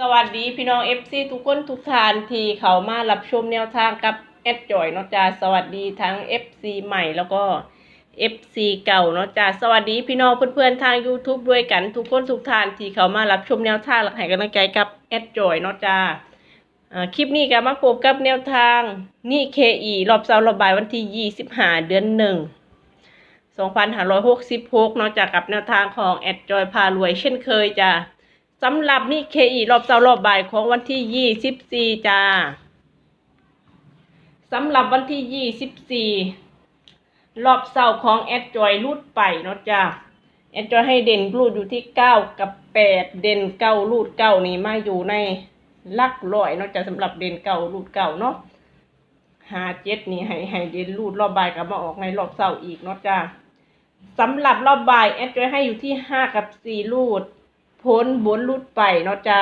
สวัสดีพี่น้อง FC ทุกคนทุกทานที่เขามารับชมแนวทางกับแอดจอยเนาะจ้าสวัสดีทั้ง FC ใหม่แล้วก็ FC เก่าเนาะจ้าสวัสดีพี่น้องเพื่อนๆทาง YouTube ด้วยกันทุกคนทุกทานที่เขามารับชมแนวทางและให้กำลังใจกับแอดจอยเนาะจ้าอ่าคลิปนี้ก็มาพบกับแนวทางนี่ KE รอบเสาร์ระบายวันที่ 25 เดือนหนึ่ง2566เนาะจากกับแนวทางของแอดจอยพารวยเช่นเคยจ้า สำหรับนี่เคอีรอบเสาร์รอบบ่ายของวันที่24จ้าสำหรับวันที่24รอบเสาร์ของแอดจอยรูดไปเนาะจ้าแอดจอยให้เด่นรูดอยู่ที่9กับ8เด่นเก้ารูดเก้านี่มาอยู่ในลักร้อยเนาะจ้าสำหรับเด่นเก้ารูดเก้าเนาะหาเจ็ดนี่ให้ให้เด่นรูดรอบบ่ายกลับมาออกในรอบเสาร์อีกเนาะจ้าสำหรับรอบบ่ายแอดจอยให้อยู่ที่ห้ากับสี่ลูด พ้นบนลูดไปเนาะจ้า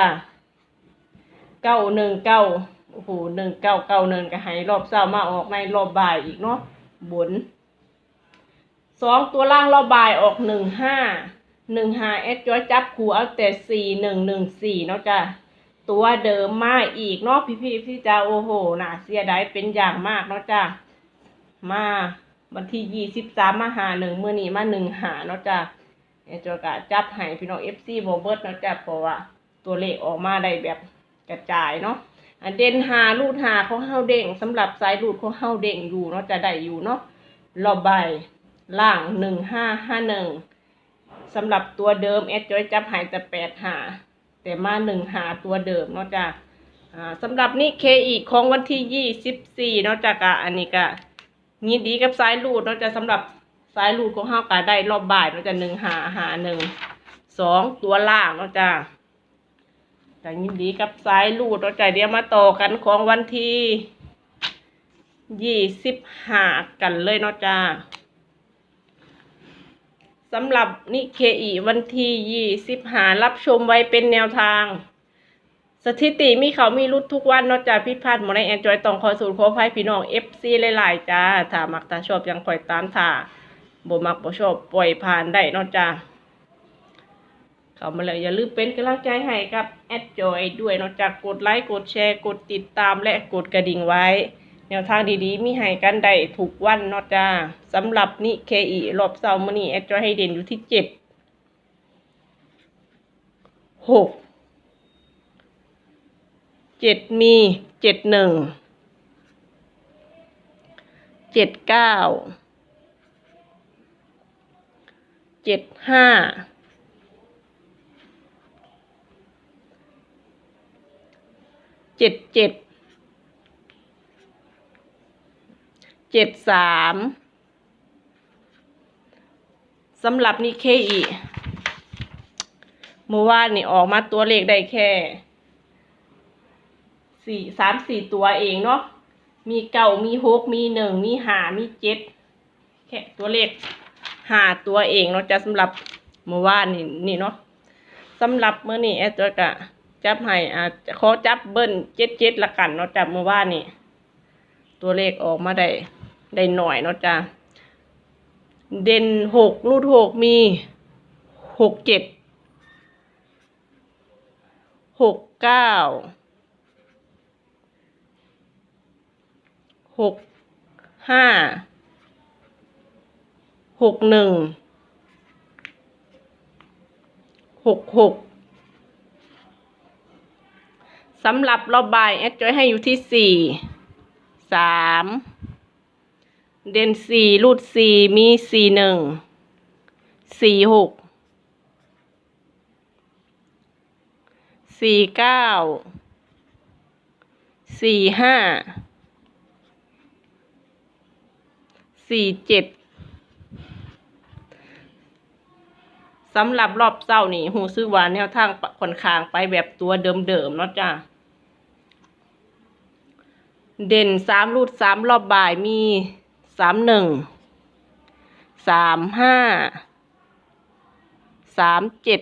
เก้าหนึ่งเก้าโอ้โหหนึ่งเก้าเก้าหนึ่งก็ให้รอบเช้ามาออกในรอบบ่ายอีกเนาะบนสองตัวล่างรอบบ่ายออกหนึ่งห้าหนึ่งห้าแอดจอยจับคูเอาแต่สี่หนึ่งหนึ่งสี่เนาะจ้าตัวเดิมมาอีกเนาะพี่พี่พี่จ้าโอ้โหน่าเสียดายเป็นอย่างมากเนาะจ้ามาวันที่ยี่สิบสามมาหาหนึ่งเมื่อนี้มาหนึ่งหาเนาะจ้ะ เอจอยกะจับให้พี่น้องเอฟซีโบเบิร์ตเนาะจ้ะเพราะว่าตัวเลขออกมาได้แบบกระจายเนาะอันเด่นหาลูดหาเขาเฮาเด้งสำหรับสายลูดเขาเฮาเด้งอยู่เนาะจะได้อยู่เนาะรอบใบล่างหนึ่งห้าห้าหนึ่งสำหรับตัวเดิมเอจอยจับห้แต่แปดหาแต่มาหนึ่งหาตัวเดิมเนาะจ้ะสำหรับนี่เคอีกของวันที่ยี่สิบสี่เนาะจ้ะกะอันนี้กะยินดีกับสายลูดเนาะจะสำหรับ สายลูดของเฮากะได้รอบบ่ายเนาะจะหนึ่งหาหาหนึ่งสองตัวล่างเนาะจ้ะแต่ยินดีกับสายลูดเนาะจ้ะเดี๋ยวมาต่อกันของวันที่ยี่สิบห้ากันเลยเนาะจ้ะสำหรับนิเคอีวันที่ยี่สิบห้ารับชมไว้เป็นแนวทาง สถิติมีเขามีรุดทุกวันเนอกจากพิพาดหมดในแอนจอยต้องคอยสูตรขอภัยพี่น้องเอฟซีหลายๆจ้า ถ้ามักถ้าชอบยังคอยตามถ้า บ่มักบ่ชอบปล่อยผ่านได้นอกจากเข้ามาแล้วอย่าลืมเป็นกำลังใจให้กับแอดจอยด้วยนอกจากกดไลค์กดแชร์กดติดตามและกดกระดิ่งไว้ แนวทางดีๆ มีให้กันได้ทุกวันนอกจ้าสำหรับนิเคอีรอบเสาร์มื้อนี้แอดจอยให้เด่นอยู่ที่เจ็ดหกเจ็ดมีเจ็ดหนึ่งเจ็ดเก้า เจ็ดห้าเจ็ดเจ็ดเจ็ดสามสำหรับนิเคอีเมื่อวานนี่ออกมาตัวเลขได้แค่สี่สามสี่ตัวเองเนาะมีเก่ามีหกมีหนึ่งมีหามีเจ็ดแค่ตัวเลข หาตัวเองเนาะจะสำหรับเมื่อวานนี่นี่เนาะสำหรับเมื่อนี้แอดจะกะจับให้อ่าขอจับเบิ้ลเจ็ดเจ็ดละกันเนาะจับเมื่อวานนี่ตัวเลขออกมาได้ได้หน่อยเนาะจ้ะเด่นหกรูดหกมีหกเจ็ดหกเก้าหกห้า หกหนึ่งหกหกสำหรับรอบบ่ายแอดจอยให้อยู่ที่สี่สามเด่นสี่รูดสี่มีสี่หนึ่งสี่หกสี่เก้าสี่ห้าสี่เจ็ด สำหรับรอบเศร้านี่หูซื้อวานแนวทางค่อนข้างไปแบบตัวเดิมๆเนาะจ้าเด่นสามรูดสามรอบบ่ายมีสามหนึ่งสามห้าสามเจ็ด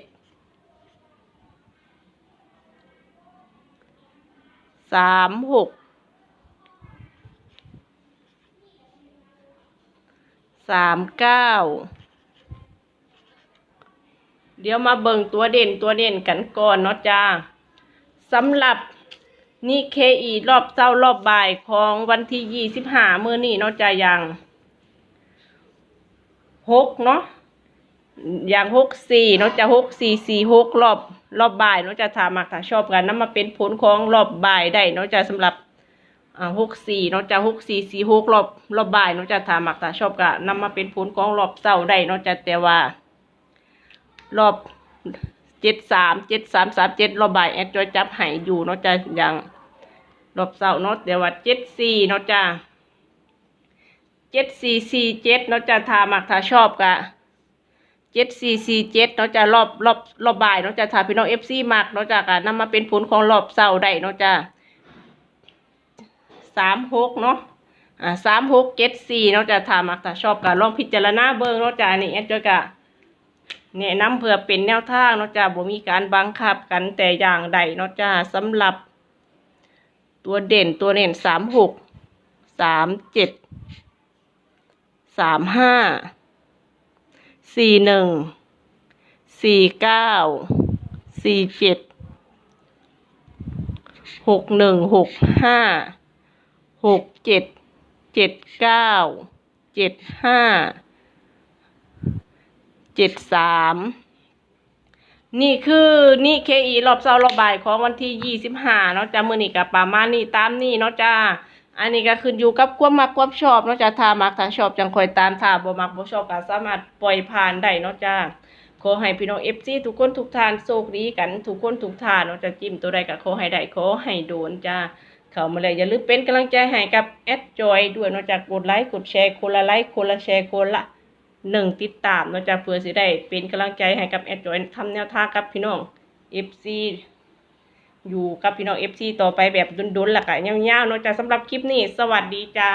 สามหกสามเก้า เดี๋ยวมาเบิ่งตัวเด่นตัวเด่นกันก่อนเนาะจ้าสำหรับนี่เคอีรอบเช้ารอบบ่ายของวันที่ยี่สิบห้ามือนี้เนาะจ้ะอย่างหกเนาะอย่างหกสี่เนาะจะหกสี่สี่หกรอบรอบบ่ายเนาะจะถามมักถ้าชอบกันนำมาเป็นผลของรอบบ่ายได้เนาะจะสำหรับอ่าหกสี่เนาะจะหกสี่สี่หกรอบรอบบ่ายเนาะจะถามักถ้าชอบกันนำมาเป็นผลของรอบเช้าได้เนาะจะแต่ว่า รอบเจ็ดสามเจ็ดสามสามเจ็ดรอบบ่ายแอดจอยจับหายอยู่เนาะจะอย่างรอบเสาร์เนาะแต่ว่าเจ็ดสี่เนาะจ้าเจ็ดสี่สี่เจ็ดเนาะจะทามักถ้าชอบกะเจ็ดสี่สี่เจ็ดเนาะจะรอบรอบรอบบ่ายเนาะจะทาพี่น้องเอฟซีมักเนาะจะกะนำมาเป็นผลของรอบเสาร์ได้เนาะจ้าสามหกเนาะอ่าสามหกเจ็ดสี่เนาะจะทามักถ้าชอบกะลองพิจารณาเบิ่งเนาะจ้านี่แอดจอยกะ แนะนำเพื่อเป็นแนวทางเนาะจ้าบ่มีการบังคับกันแต่อย่างใดเนาะจ้าสำหรับ ตัวเด่นตัวเด่นสามหกสามเจ็ดสามห้าสี่หนึ่งสี่เก้าสี่เจ็ดหกหนึ่งหกห้าหกเจ็ดเจ็ดเก้าเจ็ดห้า เจ็ดสามนี่คือนี่เคอีรอบเช้ารอบบ่ายของวันที่ยี่สิบห้าเนาะจ้ามือนี่กับประมาณนี้ตามนี่เนาะจ้าอันนี้ก็ขึ้นอยู่กับความมักความชอบเนาะจ้าถ้ามักถ้าชอบจังคอยตามถ้าบ่มักบ่ชอบก็สามารถปล่อยผ่านได้เนาะจ้าขอให้พี่น้องเอฟซีทุกคนทุกท่านโชคดีกันทุกคนทุกท่านเนาะจะจิ้มตัวใดก็ขอให้ได้ขอให้โดนจ้าเข้ามาเลยอย่าลืมเป็นกำลังใจให้กับแอดจอยด้วยเนอกจากกดไลค์กดแชร์คนละไลค์คนละแชร์คนละ หนึ่งติดตามนอกจากเพื่อสิได้เป็นกำลังใจให้กับแอดจอยทำแนวทางกับพี่น้อง FC อยู่กับพี่น้อง FC ต่อไปแบบดุนๆหลักะยาวๆเนอกจากสำหรับคลิปนี้ สวัสดีจ้า